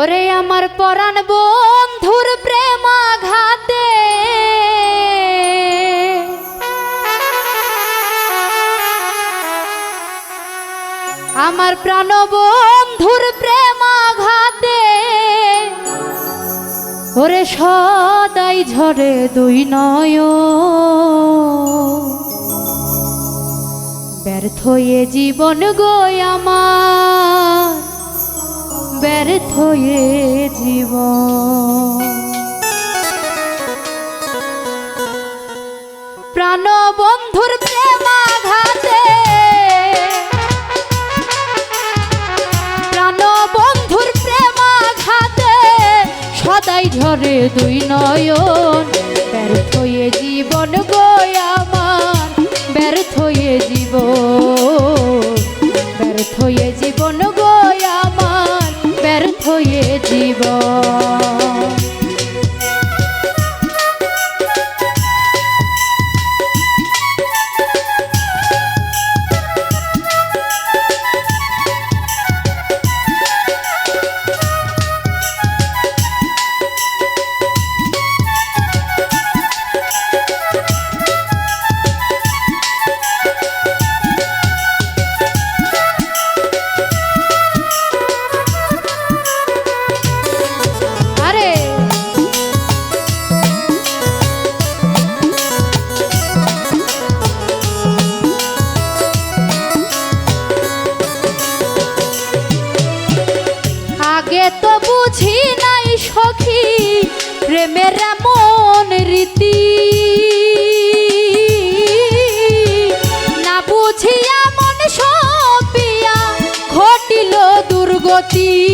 ওরে আমার পরাণ বন্ধুর প্রেমাঘাতে। আমার প্রাণ বন্ধুর প্রেমাঘাতে। ওরে সদাই ঝরে দুই নয় ব্যর্থ এ জীবন গো আমার। ব্যর্থ হয়ে জীব। প্রাণ বন্ধুর প্রেমাঘাতে প্রাণ বন্ধুর প্রেমাঘাতে সদাই ঝরে দুই নয় জ্যোতি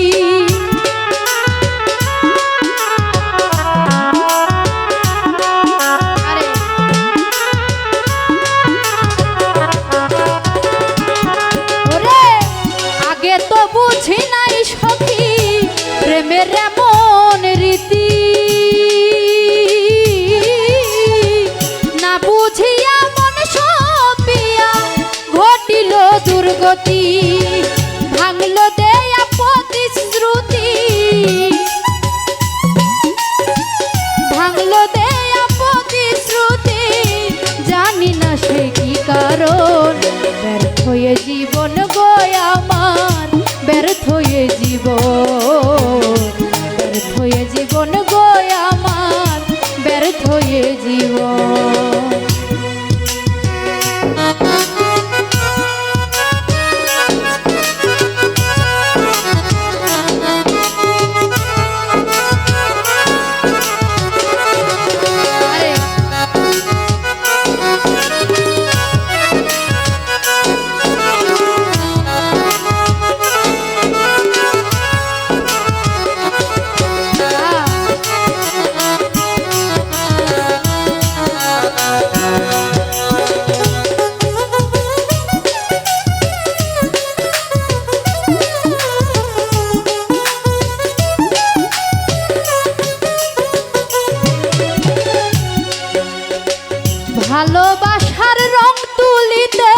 ভালোবাসার রং তুলিতে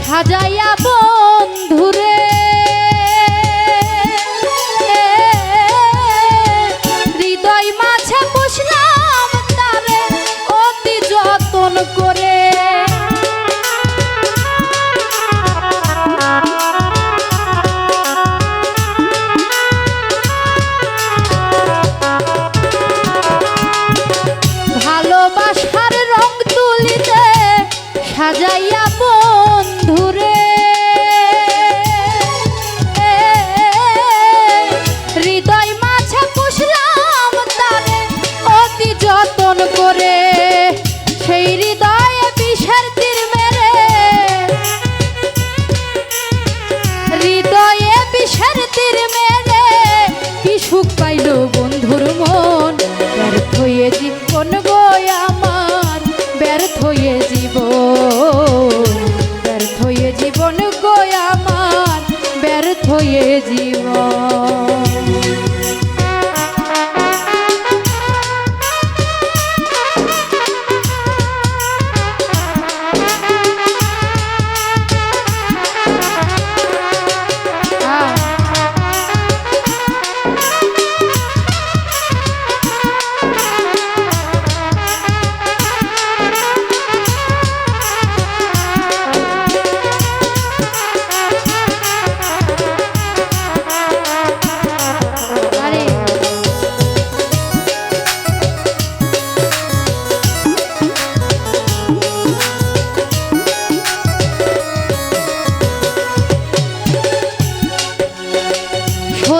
সাজাইয়া বন্ধুরে।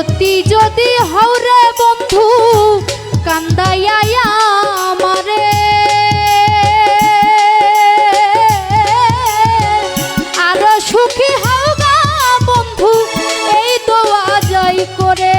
সত্যি যদি হৌরে বন্ধু কান্দাইয়া আমারে। আরও সুখী হওগা বন্ধু এই তো আজাই করে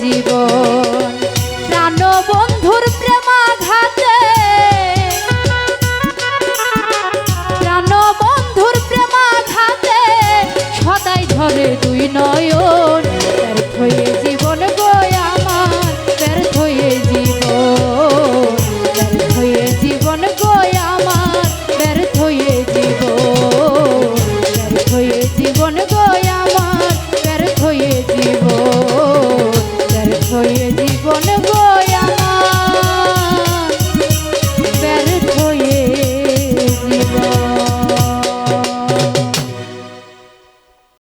জীবন। প্রাণবন